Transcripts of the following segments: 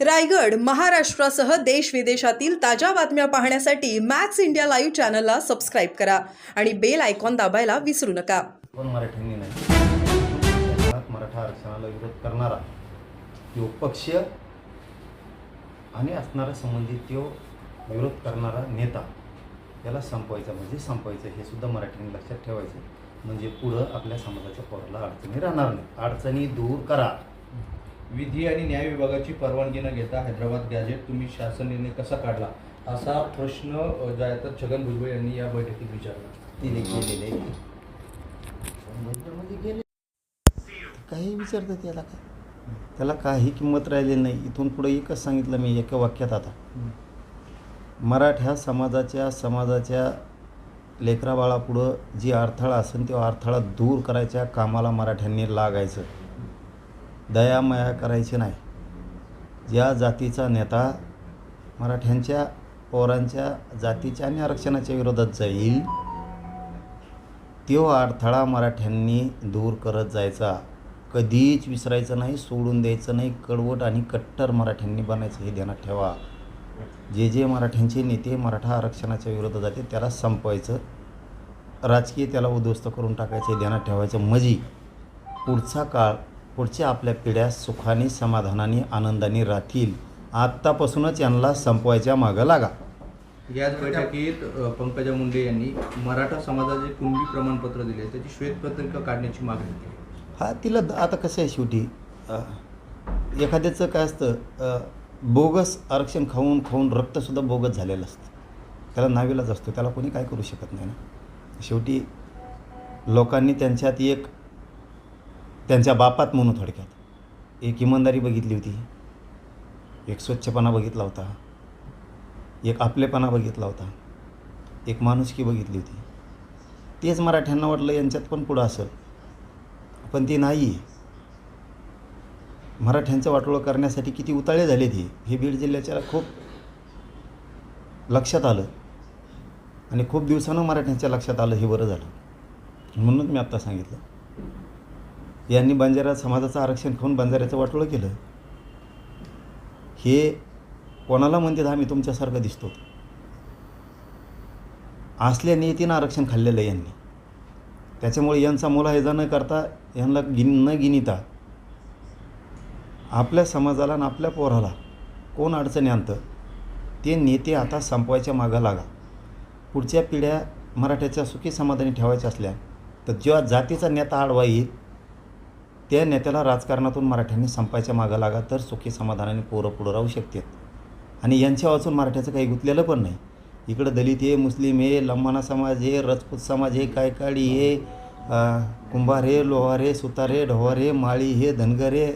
रायगड महाराष्ट्रासह देश विदेशातील ताज्या बातम्या पाहण्यासाठी मॅक्स इंडिया लाईव्ह चॅनलला सबस्क्राईब करा आणि बेल आयकॉन दाबायला विसरू नका. पण मराठ्यांनी नाही? मराठा आरक्षणाला विरोध करणारा तो पक्ष आणि असणारा संबंधित तो विरोध करणारा नेता याला संपवायचा म्हणजे संपवायचं हे सुद्धा मराठ्यांनी लक्षात ठेवायचं. म्हणजे पुढं आपल्या समाजाच्या पोराला अडचणी राहणार नाही अडचणी दूर करा. विधी आणि न्याय विभागाची परवानगी न घेता हैदराबाद गॅझेट तुम्ही शासन निर्णय कसा काढला? असा प्रश्न अ, जो आहे तर छगन भुजबळ यांनी या बैठकीत विचारला. तिने केलेले गेले. काही विचारतं त्याला काय? त्याला काही किंमत राहिलेली नाही. इथून पुढे एकच सांगितलं मी एका वाक्यात आता. मराठ्या समाजाच्या समाजाच्या लेकरा बाळापुढं जी अडथळा असेल तो अडथळा दूर करायच्या कामाला मराठ्यांनी लागायचं. दयामया करायची नाही. ज्या जातीचा नेता मराठ्यांच्या पोरांच्या जातीच्या आणि आरक्षणाच्या विरोधात जाईल तो अडथळा मराठ्यांनी दूर करत जायचा. कधीच विसरायचं नाही सोडून द्यायचं नाही कडवट आणि कट्टर मराठ्यांनी बनायचं हे ध्यानात ठेवा. जे जे मराठ्यांचे नेते मराठा आरक्षणाच्या विरोधात जाते त्याला संपवायचं. राजकीय त्याला उद्ध्वस्त करून टाकायचं हे ध्यानात ठेवायचं. मजी पुढचा काळ पुढच्या आपल्या पिढ्या सुखाने समाधानाने आनंदाने राहतील. आत्तापासूनच यांना संपवायच्या मागं लागा. याच बैठकीत पंकजा मुंडे यांनी मराठा समाजाचे कुणबी प्रमाणपत्र दिले त्याची श्वेतपत्रिका काढण्याची मागणी केली. हा तिला आता कसं आहे शेवटी? एखाद्याचं काय असतं बोगस आरक्षण खाऊन खाऊन रक्तसुद्धा बोगस झालेलं असतं. त्याला नावीलाच असतो त्याला कोणी काय करू शकत नाही ना? शेवटी लोकांनी त्यांच्यात एक त्यांच्या बापात म्हणून थोडक्यात. एक इमानदारी बघितली होती. एक स्वच्छपणा बघितला होता. एक आपलेपणा बघितला होता. एक माणुसकी बघितली होती. तेच मराठ्यांना वाटलं यांच्यात पण पुढं असेल. पण ते नाही. मराठ्यांचं वाटोळं करण्यासाठी किती उताळे झाले ते हे बीड जिल्ह्याच्या खूप लक्षात आलं. आणि खूप दिवसानं मराठ्यांच्या लक्षात आलं हे बरं झालं. म्हणूनच मी आत्ता सांगितलं. यांनी बंजारा समाजाचं आरक्षण खाऊन बंजाऱ्याचं वाटोळं केलं. हे कोणाला म्हणतात आम्ही तुमच्यासारखं दिसतो. असल्या नियतीनं आरक्षण खाल्लेलं आहे यांनी. त्याच्यामुळे यांचा मुलाहेजा न करता यांना गिन न गिनिता आपल्या समाजाला आणि आपल्या पोराला कोण अडचणी आणतं? ते नेते आता संपवायच्या मागं लागा. पुढच्या पिढ्या मराठ्याच्या सुखी समाधानी ठेवायच्या असल्या तर जेव्हा जातीचा नेता आडवा येईल त्या नेत्याला राजकारणातून मराठ्यांनी संपायच्या मागं लागा तर सुखी समाधानाने पोरं पुढं राहू शकतात आणि यांच्या वाचून मराठ्याचं काही गुंतलेलं पण नाही. इकडं दलित आहे मुस्लिम आहे लंबाना समाज आहे रजपूत समाज आहे कायकाळी आहे कुंभार आहे लोहार आहे सुतार आहे ढोवार आहे माळी हे धनगर आहे.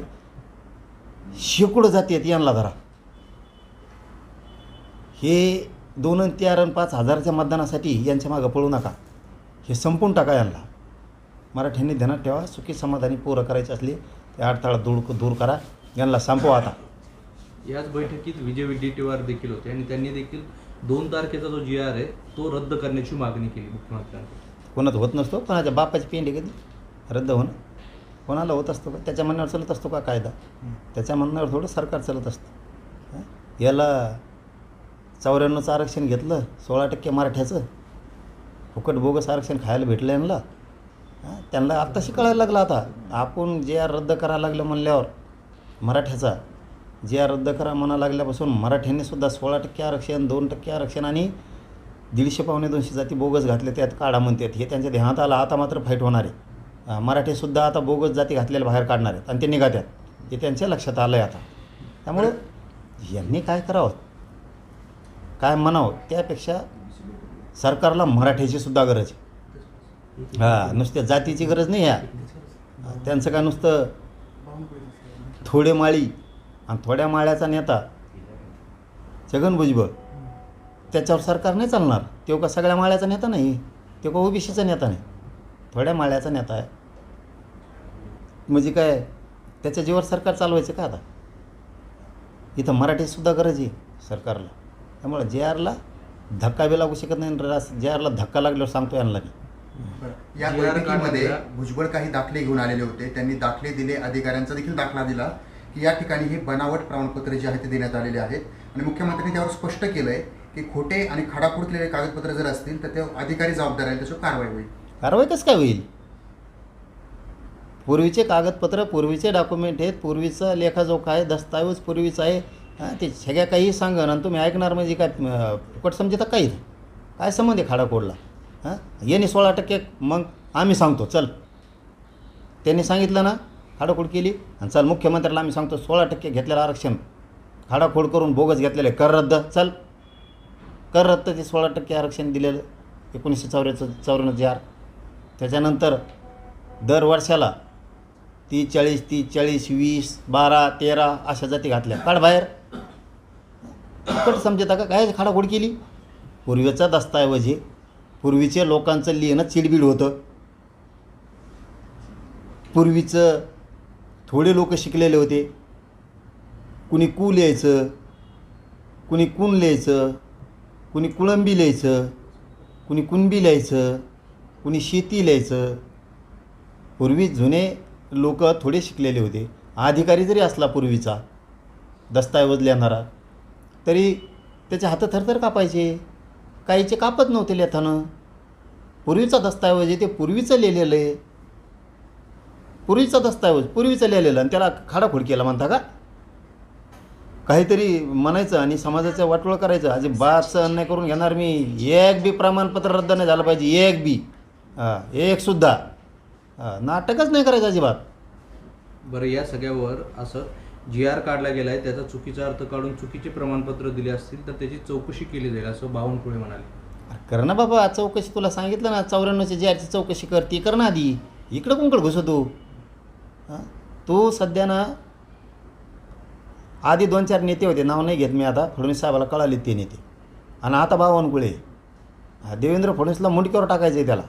शेकडो जाती आहेत यांना धरा हे दोन आणि चार आणि पाच हजारच्या मतदानासाठी यांच्या मागं पळू नका. हे संपून टाका यांना. मराठ्यांनी ध्यानात ठेवा सुखी समाधानी पोरं करायची असली ते अडथळा दूर दूर करा यांना संपवा आता. याच बैठकीत विजय विडेट्टीवार देखील होते आणि त्यांनी देखील दोन तारखेचा जो जी आर आहे तो रद्द करण्याची मागणी केली मुख्यमंत्र्यांकडे कोणाचं होत नसतो कोणाच्या बापाची पेंडी कधी रद्द होणं. कोणाला होत असतो? का त्याच्या म्हणण्यावर चालत असतो का कायदा? त्याच्या म्हणण्यावर थोडं सरकार चालत असतं? याला चौऱ्याण्णवचं आरक्षण घेतलं सोळा टक्के मराठ्याचं. फुकट बोगस आरक्षण खायला भेटलं यांना? त्यांना आत्ताशी कळायला लागलं आता? आपण जे आर रद्द करायला लागलं म्हणल्यावर मराठ्याचा जे आर रद्द करा म्हणा लागल्यापासून मराठ्यांनी सुद्धा सोळा टक्के आरक्षण दोन टक्के आरक्षण आणि दीडशे पावणे दोनशे जाती बोगस घातले त्यात काढा म्हणतात. हे त्यांच्या ध्यानात आलं आता मात्र फाईट होणार आहे. अं, मराठीसुद्धा आता बोगस जाती घातलेल्या बाहेर काढणार आहेत आणि ते निघात्यात हे त्यांच्या लक्षात आलं आहे आता. त्यामुळं यांनी काय करावं? काय म्हणावं? त्यापेक्षा सरकारला मराठीची सुद्धा गरज आहे. हां नुसत्या जातीची गरज नाही ह्या त्यांचं काय नुसतं थोडे माळी आणि थोड्या माळ्याचा नेता? छगन भुजबळ. त्याच्यावर सरकार नाही चालणार. तो का सगळ्या माळ्याचा नेता नाही? तो का ओबीसीचा नेता नाही? थोड्या माळ्याचा नेता आहे. म्हणजे काय त्याच्या जीवर सरकार चालवायचं का आता? इथं मराठीसुद्धा गरज आहे सरकारला. त्यामुळे जे आरला धक्का बी लागू शकत नाही जे आरला धक्का लागल्यावर सांगतो यांना मी. बरं. या बैठकीमध्ये भुजबळ काही दाखले घेऊन आलेले होते. त्यांनी दाखले दिले अधिकाऱ्यांचा देखील दाखला दिला की या ठिकाणी हे बनावट प्रमाणपत्र जे आहे ते देण्यात आलेले आहेत. आणि मुख्यमंत्र्यांनी त्यावर स्पष्ट केलं आहे की खोटे आणि खाडाखोड केलेले कागदपत्र जर असतील तर ते अधिकारी जबाबदार आहेत त्याच्यावर कारवाई होईल. कारवाई कसं काय होईल? पूर्वीचे कागदपत्र पूर्वीचे डॉक्युमेंट आहेत पूर्वीचा लेखाजोखा आहे दस्तावेज पूर्वीचा आहे. हां ते सगळ्या काही सांगन आणि तुम्ही ऐकणार म्हणजे काय अं, फुकट समजता काही? नाही. काय संबंध आहे खाडाखोडला? हां? यांनी सोळा टक्के मग आम्ही सांगतो चल. त्यांनी सांगितलं ना खाडाखोड केली. आणि चल मुख्यमंत्र्याला आम्ही सांगतो सोळा टक्के घेतलेलं आरक्षण. खाडाखोड करून बोगस घेतलेले कर रद्द चल. कर रद्द ते सोळा टक्के आरक्षण दिलेलं एकोणीसशे चौऱ्याचं चौऱ्याण्णव चार त्याच्यानंतर दर वर्षाला तीस चाळीस तीस चाळीस वीस बारा तेरा अशा जाती घातल्या. काढ बाहेर. फुकट समजता का? काय खाडाखोड केली. पूर्वीचा दस्ताऐवजी आहे पूर्वीच्या लोकांचं लिहिणं चिडबिड होतं. पूर्वीचं थोडे लोक शिकलेले होते. कुणी कू लिहायचं कुणी कुण लिहायचं कुणी कुळंबी लिहायचं कुणी कुणबी लिहायचं कुणी शेती लिहायचं. पूर्वी जुने लोक थोडे शिकलेले होते. अधिकारी जरी असला पूर्वीचा दस्ताऐवज लिहिणारा तरी त्याच्या हात थरथर कापायचे. काहीचे कापत नव्हते लिहिताना पूर्वीचा दस्ताऐवज आहे ते पूर्वीचं लिहिलेलं आहे. पूर्वीचा दस्ताऐवज पूर्वीचं लिहिलेलं आणि त्याला खाडाखोड केला म्हणता का? काहीतरी म्हणायचं आणि समाजाचं वाटोळ करायचं. अजिबात अन्याय करून घेणार मी. एक बी प्रमाणपत्र रद्द नाही झालं पाहिजे. एक बी. हां एकसुद्धा नाटकच नाही करायचं अजिबात. बरं या सगळ्यावर असं जी आर काढला गेला आहे त्याचा चुकीचा अर्थ काढून चुकीचे प्रमाणपत्र दिले असतील तर त्याची चौकशी केली जाईल असं बावनकुळे म्हणाले. कर ना बाबा चौकशी तुला सांगितलं ना चौऱ्याण्णवची जी आरची चौकशी कर ती कर ना आधी. इकडं कोणकडं घुसतो? हां? तू सध्या ना आधी दोन चार नेते होते नाव नाही घेत मी आता फडणवीस साहेबाला कळाले ते नेते. आणि आता बावनकुळे. हा देवेंद्र फडणवीसला मुंडक्यावर टाकायचं आहे त्याला.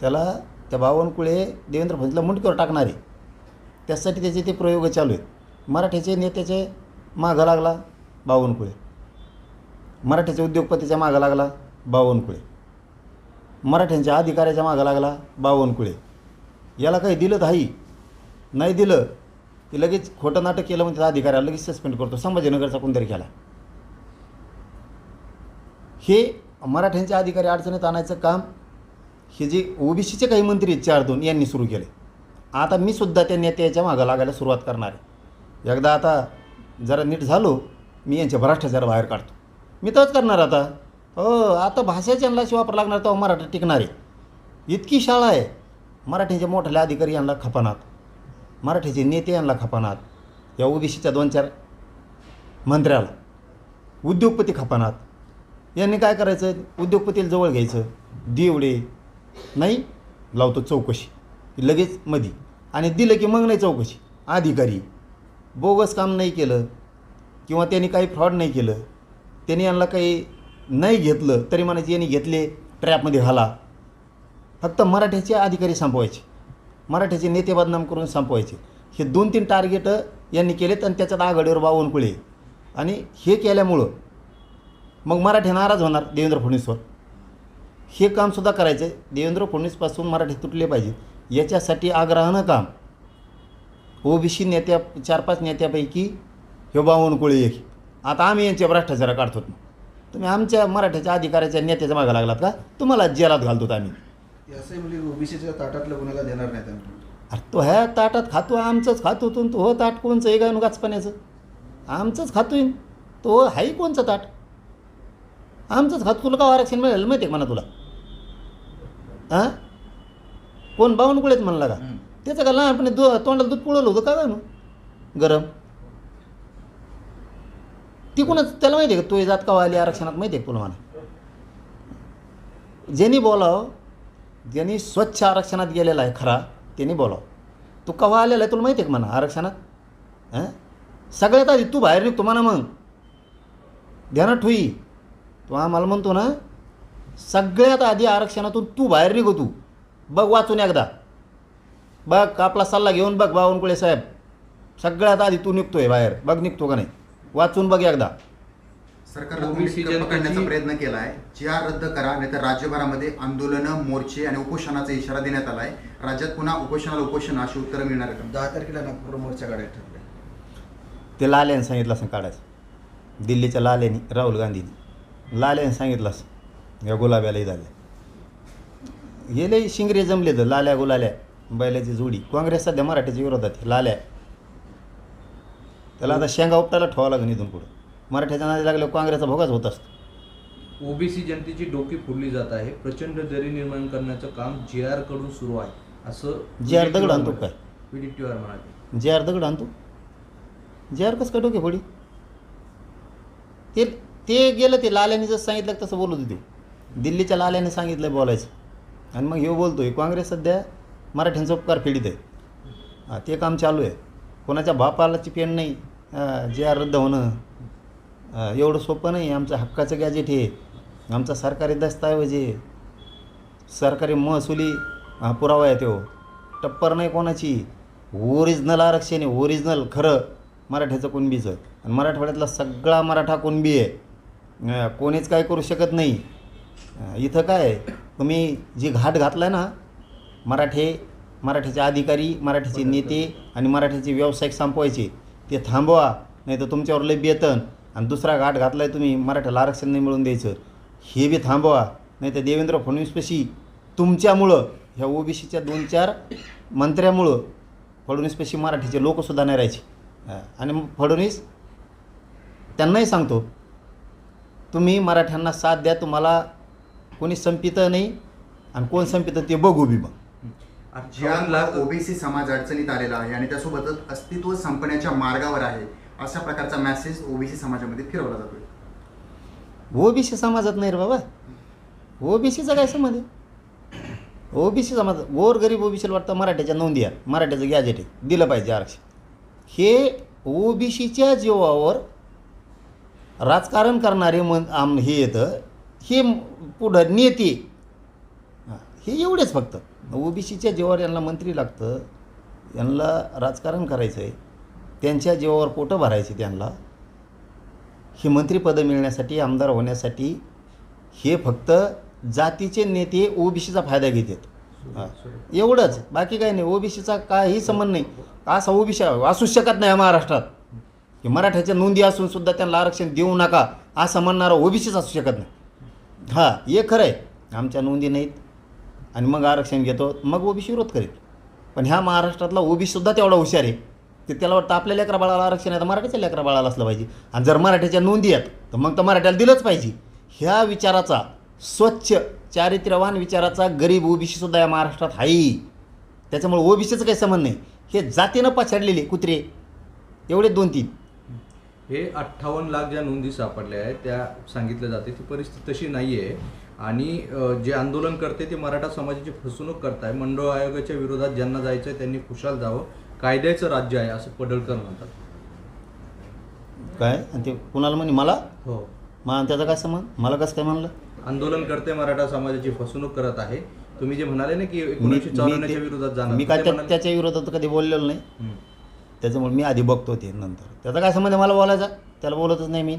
त्याला त्या बावनकुळे देवेंद्र फडणवीसला मुंडक्यावर टाकणार. आहे त्यासाठी त्याचे ते प्रयोग चालू आहेत. मराठ्याचे नेत्याचे मागं लागला बावनकुळे. मराठीच्या उद्योगपतीच्या मागं लागला बावनकुळे. मराठ्यांच्या अधिकाऱ्याच्या मागं लागला बावनकुळे. याला काही दिलं तर हाई. नाही दिलं की लगेच खोटं नाटक केलं म्हणजे त्या अधिकाऱ्याला लगेच सस्पेंड करतो. संभाजीनगरचा कोणतरी केला. हे मराठ्यांचे अधिकारी अडचणीत आणायचं काम हे जे ओबीसीचे काही मंत्री आहेत चार दोन यांनी सुरू केले आता मी सुद्धा त्या नेत्याच्या मागं लागायला सुरुवात करणार आहे. एकदा आता जरा नीट झालो मी यांच्या भ्रष्टाचार बाहेर काढतो. मी तरच करणार आता. हो आता भाषेच्या यांना वापर लागणार तेव्हा मराठी टिकणार आहे. इतकी शाळा आहे. मराठीचे मोठ्याले अधिकारी यांना खपानात. मराठीचे नेते यांना खपानात. या ओबीसीच्या दोन चार मंत्र्याला. उद्योगपती खपानात. यांनी काय करायचं? उद्योगपतीला जवळ घ्यायचं. देवडे. नाही लावतो चौकशी. लगेच मधी. आणि दिलं की मग नाही चौकशी. अधिकारी. बोगस काम नाही केलं किंवा त्यांनी काही फ्रॉड नाही केलं त्यांनी यांना काही नाही घेतलं तरी म्हणायचे यांनी घेतले ट्रॅपमध्ये घाला. फक्त मराठ्याचे अधिकारी संपवायचे. मराठ्याचे नेते बदनाम करून संपवायचे. हे दोन तीन टार्गेट यांनी केलेत आणि त्याच्यात आघाडीवर बावनकुळे आणि हे केल्यामुळं मग मराठी नाराज होणार देवेंद्र फडणवीसवर. हे कामसुद्धा करायचं आहे देवेंद्र फडणवीसपासून मराठी तुटले पाहिजे याच्यासाठी आग्रहानं काम. ओबीसी नेत्या चार पाच नेत्यापैकी हे बावनकुळे एक. आता आम्ही यांच्या भ्रष्टाचार काढतो तुम्ही आमच्या मराठ्याच्या अधिकाऱ्याच्या नेत्याच्या मागं लागलात का? तुम्हाला जेलात घालतो आम्ही. म्हणजे ओबीसीच्या देणार नाही अरे तो ह्या ताटात खातो आमचंच खातो तू तो हो ताट कोणचं? आहे काय गाचपाण्याचं आमचंच खातोय तो हाही कोणचं ताट? आमचंच खातो तुला का आरक्षण मिळालं? माहिती आहे म्हणा तुला? हां कोण बावनकुळेच म्हणला का? त्याचं का लहानपणी दु तोंडाला दूध पुळवलं होतं का नु गरम. ती कोणाच त्याला माहिती आहे का? तो जात का आली आरक्षणात? माहिती आहे तुला मला ज्यांनी बोलावं ज्यांनी स्वच्छ आरक्षणात गेलेला आहे खरा त्यांनी बोलावं. तू कवा आलेला आहे तुला माहिती आहे का म्हणा आरक्षणात? हां? सगळ्यात आधी तू बाहेर निघतो म्हणा मग. ध्यानात ठुई तू आम्हाला म्हणतो ना सगळ्यात आधी आरक्षणातून तू बाहेर निघो तू. बघ वाचून एकदा. बघ आपला सल्ला घेऊन बघ बावनकुळे साहेब. सगळ्यात आधी तू निघतोय बाहेर. बघ निघतो का नाही. वाचून बघ एकदा. जनतेची- प्रयत्न केला आहे जी आर रद्द करा नाहीतर राज्यभरामध्ये आंदोलनं मोर्चे आणि उपोषणाचा इशारा देण्यात आला आहे राज्यात पुन्हा उपोषणाला उपोषण अशी उत्तरं मिळणार आहे दहा तारखेला नागपूर मोर्चा काढायला ठरले ते लाल्याने सांगितलं असं काढायचं. दिल्लीच्या लाल्याने राहुल गांधीने. लाल्याने सांगितलं असं. या गुलाब्यालाही झालं. हे लई शिंगरे जमले तर लाल्या गुलाल्या बैलाची जोडी. काँग्रेस सध्या मराठीच्या विरोधात आहे, लाल्या. त्याला आता शेंगा उपटायला ठेवावं लागेल इथून पुढं. मराठ्याच्या नादी लागल्यावर काँग्रेसचा भोगाच होत असतो. ओबीसी जनतेची डोकी फोडली जात आहे. प्रचंड दरी निर्माण करण्याचं काम जे आरकडून सुरू आहे. असं जे आर दगड आणतो काय? पीडीटीआर म्हणाले. जे आर दगड आणतो? जे आर कसं काय डोके फोडी ते ते गेलं ते लाल्याने जसं सांगितलं तसं बोलत होते. दिल्लीच्या लाल्याने सांगितलं बोलायचं. आणि मग हे बोलतो आहे काँग्रेस सध्या मराठ्यांचा उपकार फेडीत आहे. ते काम चालू आहे. कोणाच्या बापालाची पेन नाही जे आर रद्द होणं एवढं सोपं नाही. आमचं हक्काचं गॅजेट हे आमचा सरकारी दस्तऐवज आहे सरकारी महसुली पुरावा आहे तो. टप्पर नाही कोणाची. ओरिजिनल आरक्षण आहे ओरिजिनल खरं. मराठ्याचं कुणबीचं आणि मराठवाड्यातला सगळा मराठा कुणबी आहे? कोणीच काय करू शकत नाही. इथं काय आहे, तुम्ही जी घाट घातला ना मराठे मराठीचे अधिकारी मराठीचे नेते आणि मराठीचे व्यावसायिक संपवायचे ते थांबवा नाही तर तुमच्यावर लय बेतन. आणि दुसरा घाट घातला आहे तुम्ही मराठ्याला आरक्षण नाही मिळून द्यायचं. हे बी थांबवा नाही तर देवेंद्र फडणवीसपाशी तुमच्यामुळं ह्या ओबीसीच्या दोन चार मंत्र्यामुळं फडणवीसपाशी मराठीचे लोकसुद्धा नाही राहायचे. आणि फडणवीस त्यांनाही सांगतो तुम्ही मराठ्यांना साथ द्या तुम्हाला कोणी संपितं नाही आणि कोण संपितं ते बघू बी मग. ज्या अठ्ठावन्न लाख ओबीसी समाज अडचणीत आलेला आहे आणि त्यासोबतच अस्तित्व संपण्याच्या मार्गावर आहे अशा प्रकारचा मेसेज ओबीसी समाजामध्ये फिरवला जातोय. ओबीसी समाजात नाही रे बाबा. ओबीसीचा काय संबंध आहे? ओबीसी समाज गोरगरीब ओबीसीला वाटतं मराठ्याच्या नोंदी आहे मराठ्याचं गॅजेट आहे दिलं पाहिजे आरक्षण. हे ओबीसीच्या जीवावर राजकारण करणारे मन आम हे येतं हे पुढं नेते. हां, हे एवढेच फक्त. ओबीसीच्या जेव्हा यांना मंत्री लागतं यांना राजकारण करायचं आहे त्यांच्या जीवावर पोटं भरायचे त्यांना. ही मंत्रिपदं मिळण्यासाठी आमदार होण्यासाठी हे फक्त जातीचे नेते ओबीसीचा फायदा घेतात. हां. एवढंच. बाकी काही नाही. ओबीसीचा काही संबंध नाही. असा ओबीसी असूच शकत नाही या महाराष्ट्रात. की मराठ्याच्या नोंदी असून सुद्धा त्यांना आरक्षण देऊ नका असं म्हणणारा ओबीसीच असू शकत नाही. हां हे खरं आहे आमच्या नोंदी नाहीत. आणि मग आरक्षण घेतो मग ओबीसी विरोध करेल पण ह्या महाराष्ट्रातला ओबीसीसुद्धा तेवढा हुशार आहे. की त्याला वाटतं आपल्या लेकरा बाळाला आरक्षण आहे तर मराठीच्या लेकरा बाळाला असलं पाहिजे. आणि जर मराठीच्या नोंदी आहेत तर मग तर मराठ्याला दिलंच पाहिजे. ह्या विचाराचा स्वच्छ चारित्र्यवान विचाराचा गरीब ओबीसीसुद्धा या महाराष्ट्रात आहे त्याच्यामुळे ओबीसीचं काही संबंध नाही. हे जातीनं पछाडलेले कुत्रे. एवढे दोन तीन हे अठ्ठावन्न लाख ज्या नोंदी सापडल्या आहेत त्या सांगितलं जाते. ती परिस्थिती तशी नाही आहे आणि जे आंदोलन करते ते मराठा समाजाची फसवणूक करताय. मंडळ आयोगाच्या विरोधात ज्यांना जायचं आहे त्यांनी खुशाल जावं. कायद्याचं राज्य आहे असं पडळकर म्हणतात. काय? आणि ते कुणाला म्हणे? मला? हो. मग त्याचा काय संबंध? मला कसं काय म्हणलं? आंदोलन करते मराठा समाजाची फसवणूक करत आहे. तुम्ही जे म्हणाले ना की एकोणीसशे विरोधात जाणार मी काय त्याच्या विरोधात कधी बोललेलो नाही. त्याच्यामुळे मी आधी बघतो ते नंतर. त्याचा काय संबंध आहे मला बोलायचा? त्याला बोलतच नाही मी.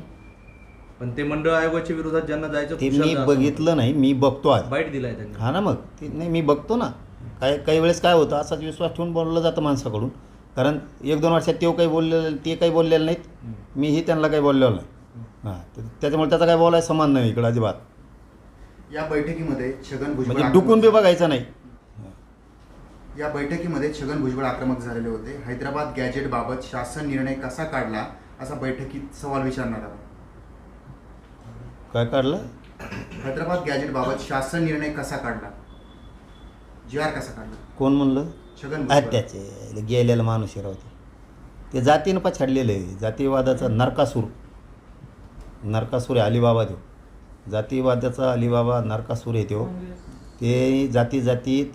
पण ते मंडळ आयोगाच्या विरोधात ज्यांना जायचं ते मी बघितलं नाही मी बघतो म्हणतात. बाईट दिलाय त्यांनी. हा ना मग. ते नाही मी बघतो ना. काय काही वेळेस काय होतं असाच विश्वास ठेवून बोललं जातं माणसाकडून. कारण एक दोन वर्षात तेव्हा काही बोललेलं ते काही बोललेलं नाहीत. मीही त्यांना काही बोललेलो नाही. हां तर त्याच्यामुळे त्याचा काय बोलायचा समान नाही इकडं अजिबात. या बैठकीमध्ये छगन भुजबळ म्हणजे डुकून बी बघायचं नाही. या बैठकीमध्ये छगन भुजबळ आक्रमक झालेले होते. हैदराबाद गॅजेट बाबत शासन निर्णय कसा काढला असा बैठकीत सवाल विचारण्यात आला काय काढलं? हैदराबाद गॅजेट बाबत शासन निर्णय कसा काढला? जी आर कसा काढला? कोण म्हणलं? छगन त्याचे गेलेलं माणूस राव ते. जातीनं पछाडलेलं आहे. जातीवादाचा नरकासूर. नरकासूर आहे अलिबाबा तो जातीवादाचा अलिबाबा नरकासूर आहे तो ते जाती जातीत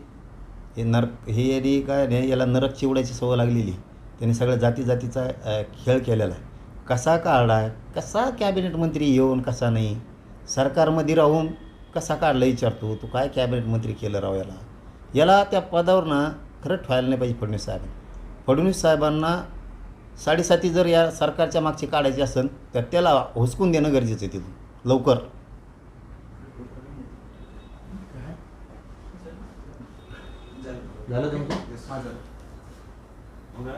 हे नर हे याने काय नाही याला नरक चिवडायची सवय लागलेली. त्यांनी सगळ्या जाती जातीचा खेळ केलेला आहे. कसा काढला कसा कॅबिनेट मंत्री येऊन कसा नाही? सरकारमध्ये राहून कसा काढला विचारतो? तू काय कॅबिनेट मंत्री केलं राव याला? याला त्या पदावर ना खरंच ठेवायला नाही पाहिजे फडणवीस साहेबांना. फडणवीस साहेबांना साडेसाती जर या सरकारच्या मागची काढायची असेल तर त्याला हुसकून देणं गरजेचं आहे तिथून लवकर. झालं तुमचं हा.